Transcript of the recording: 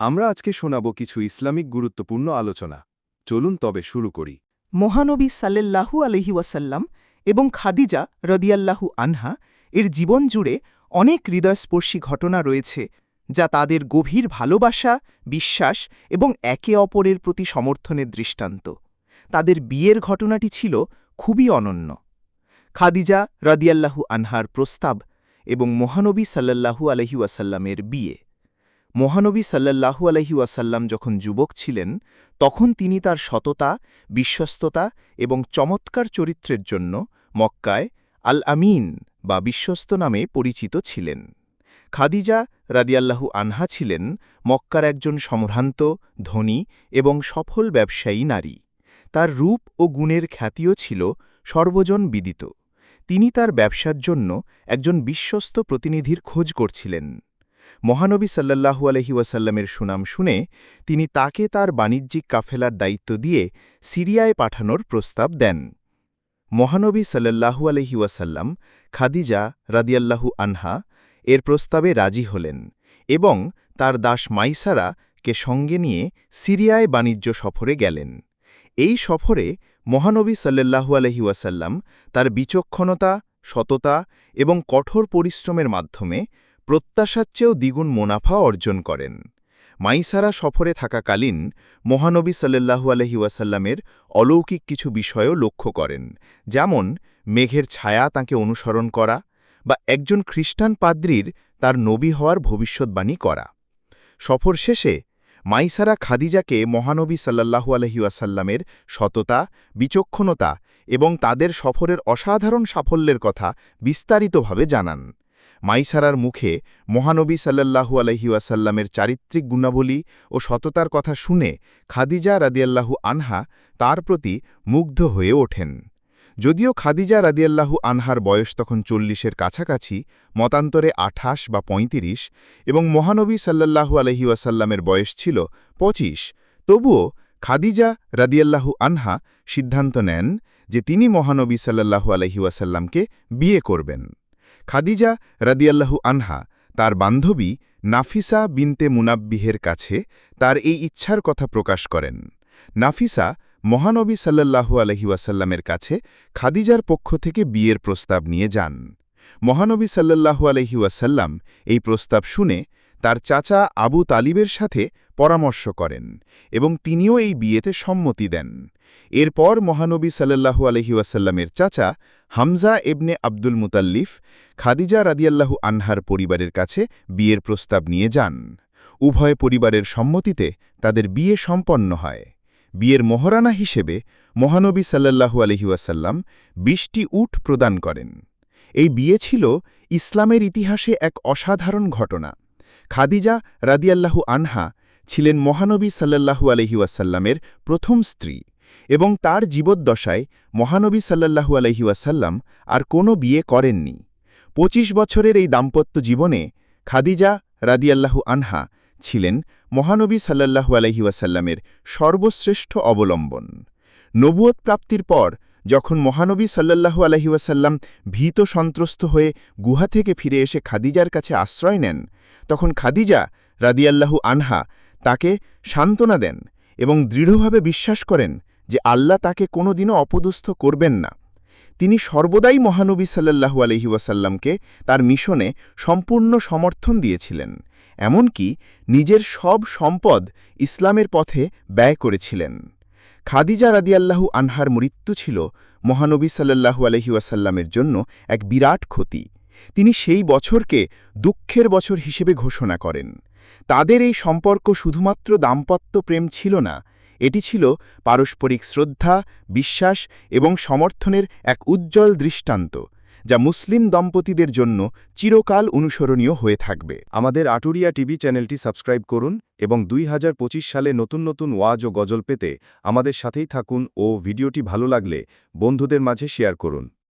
আমরা আজকে শোনাব কিছু ইসলামিক গুরুত্বপূর্ণ আলোচনা। চলুন তবে শুরু করি। মহানবী সাল্লাল্লাহু আলহি ওয়াসাল্লাম এবং খাদিজা রদিয়াল্লাহু আনহা এর জীবন জুড়ে অনেক হৃদয়স্পর্শী ঘটনা রয়েছে, যা তাদের গভীর ভালোবাসা, বিশ্বাস এবং একে অপরের প্রতি সমর্থনের দৃষ্টান্ত। তাদের বিয়ের ঘটনাটি ছিল খুবই অনন্য। খাদিজা রদিয়াল্লাহু আনহার প্রস্তাব এবং মহানবী সাল্লাল্লাহু আলহি ওয়াসাল্লামের বিয়ে। মহানবী সাল্লাল্লাহু আলহি ওয়াসাল্লাম যখন যুবক ছিলেন, তখন তিনি তার সততা, বিশ্বস্ততা এবং চমৎকার চরিত্রের জন্য মক্কায় আল আমিন বা বিশ্বস্ত নামে পরিচিত ছিলেন। খাদিজা রাদিয়াল্লাহু আনহা ছিলেন মক্কার একজন সম্ভ্রান্ত, ধনী এবং সফল ব্যবসায়ী নারী। তার রূপ ও গুণের খ্যাতিও ছিল সর্বজন বিদিত। তিনি তার ব্যবসার জন্য একজন বিশ্বস্ত প্রতিনিধির খোঁজ করছিলেন। মহানবী সাল্লাল্লাহু আলহি ওয়াসাল্লামের সুনাম শুনে তিনি তাকে তার বাণিজ্যিক কাফেলার দায়িত্ব দিয়ে সিরিয়ায় পাঠানোর প্রস্তাব দেন। মহানবী সাল্লাল্লাহু আলহি ওয়াসাল্লাম খাদিজা রাদিয়াল্লাহু আনহা এর প্রস্তাবে রাজি হলেন এবং তার দাস মাইসারা কে সঙ্গে নিয়ে সিরিয়ায় বাণিজ্য সফরে গেলেন। এই সফরে মহানবী সাল্লাল্লাহু আলহি ওয়াসাল্লাম তার বিচক্ষণতা, সততা এবং কঠোর পরিশ্রমের মাধ্যমে প্রত্যাশার চেয়েও দ্বিগুণ মুনাফা অর্জন করেন। মাইসারা সফরে থাকাকালীন মহানবী সাল্লাল্লাহু আলহি ওয়াসাল্লামের অলৌকিক কিছু বিষয়ও লক্ষ্য করেন, যেমন মেঘের ছায়া তাঁকে অনুসরণ করা বা একজন খ্রিস্টান পাদ্রির তার নবী হওয়ার ভবিষ্যৎবাণী করা। সফর শেষে মাইসারা খাদিজাকে মহানবী সাল্লাল্লাহু আলহি ওয়াসাল্লামের সততা, বিচক্ষণতা এবং তাদের সফরের অসাধারণ সাফল্যের কথা বিস্তারিতভাবে জানান। মাইসারার মুখে মহানবী সাল্লাল্লাহু আলহি ওয়াসাল্লামের চারিত্রিক গুণাবলী ও সততার কথা শুনে খাদিজা রাদিয়াল্লাহু আনহা তার প্রতি মুগ্ধ হয়ে ওঠেন। যদিও খাদিজা রাদিয়াল্লাহু আনহার বয়স তখন চল্লিশের কাছাকাছি, মতান্তরে আঠাশ বা ৩৫ এবং মহানবী সাল্লাল্লাহু আলহি ওয়াসাল্লামের বয়স ছিল ২৫ তবুও খাদিজা রাদিয়াল্লাহু আনহা সিদ্ধান্ত নেন যে তিনি মহানবী সাল্লাল্লাহু আলহি ওয়াসাল্লামকে বিয়ে করবেন। খাদিজা রাদিয়াল্লাহু আনহা, তার বান্ধবী নাফিসা বিনতে মুনাব্বিহের কাছে তার এই ইচ্ছার কথা প্রকাশ করেন। নাফিসা মহানবী সাল্লাল্লাহু আলহি ওয়াসাল্লামের কাছে খাদিজার পক্ষ থেকে বিয়ের প্রস্তাব নিয়ে যান। মহানবী সাল্লাল্লাহু আলহি ওয়াসাল্লাম এই প্রস্তাব শুনে তার চাচা আবু তালিবের সাথে পরামর্শ করেন এবং তিনিও এই বিয়েতে সম্মতি দেন। এরপর মহানবী সাল্লাল্লাহু আলহি ওয়াসাল্লামের চাচা হামজা এবনে আব্দুল মুতাল্লিফ খাদিজা রাদিয়াল্লাহু আনহার পরিবারের কাছে বিয়ের প্রস্তাব নিয়ে যান। উভয় পরিবারের সম্মতিতে তাদের বিয়ে সম্পন্ন হয়। বিয়ের মহারানা হিসেবে মহানবী সাল্লাল্লাহু আলহি ওয়াসাল্লাম বিশটি উট প্রদান করেন। এই বিয়ে ছিল ইসলামের ইতিহাসে এক অসাধারণ ঘটনা। খাদিজা রাদিয়াল্লাহু আনহা ছিলেন মহানবী সাল্লাল্লাহু আলহি ওয়াসাল্লামের প্রথম স্ত্রী। এবং তার জীবদ্দশায় মহানবী সাল্লাল্লাহু আলহি ওয়াসাল্লাম আর কোনো বিয়ে করেননি। ২৫ বছরের এই দাম্পত্য জীবনে খাদিজা রাদিয়াল্লাহু আনহা ছিলেন মহানবী সাল্লাল্লাহু আলহি ওয়াসাল্লামের সর্বশ্রেষ্ঠ অবলম্বন। নবুয়ত প্রাপ্তির পর যখন মহানবী সাল্লাল্লাহু আলহি ওয়াসাল্লাম ভীত সন্ত্রস্ত হয়ে গুহা থেকে ফিরে এসে খাদিজার কাছে আশ্রয় নেন, তখন খাদিজা রাদিয়াল্লাহু আনহা তাকে সান্ত্বনা দেন এবং দৃঢ়ভাবে বিশ্বাস করেন যে আল্লাহ তাকে কোনোদিনও অপদস্থ করবেন না। তিনি সর্বদাই মহানবী সাল্লাল্লাহু আলহি ওয়াসাল্লামকে তার মিশনে সম্পূর্ণ সমর্থন দিয়েছিলেন, এমনকি নিজের সব সম্পদ ইসলামের পথে ব্যয় করেছিলেন। খাদিজা রাদিয়াল্লাহু আনহার মৃত্যু ছিল মহানবী সাল্লাল্লাহু আলহি ওয়াসাল্লামের জন্য এক বিরাট ক্ষতি। তিনি সেই বছরকে দুঃখের বছর হিসেবে ঘোষণা করেন। তাদের এই সম্পর্ক শুধুমাত্র দাম্পত্য প্রেম ছিল না এটি ছিল পারস্পরিক শ্রদ্ধা, বিশ্বাস এবং সমর্থনের এক উজ্জ্বল দৃষ্টান্ত, যা মুসলিম দম্পতিদের জন্য চিরকাল অনুসরণীয় হয়ে থাকবে। আমাদের আটুরিয়া টিভি চ্যানেলটি সাবস্ক্রাইব করুন এবং দুই হাজার পঁচিশ সালে নতুন নতুন ওয়াজ ও গজল পেতে আমাদের সাথেই থাকুন ও ভিডিওটি ভালো লাগলে বন্ধুদের মাঝে শেয়ার করুন।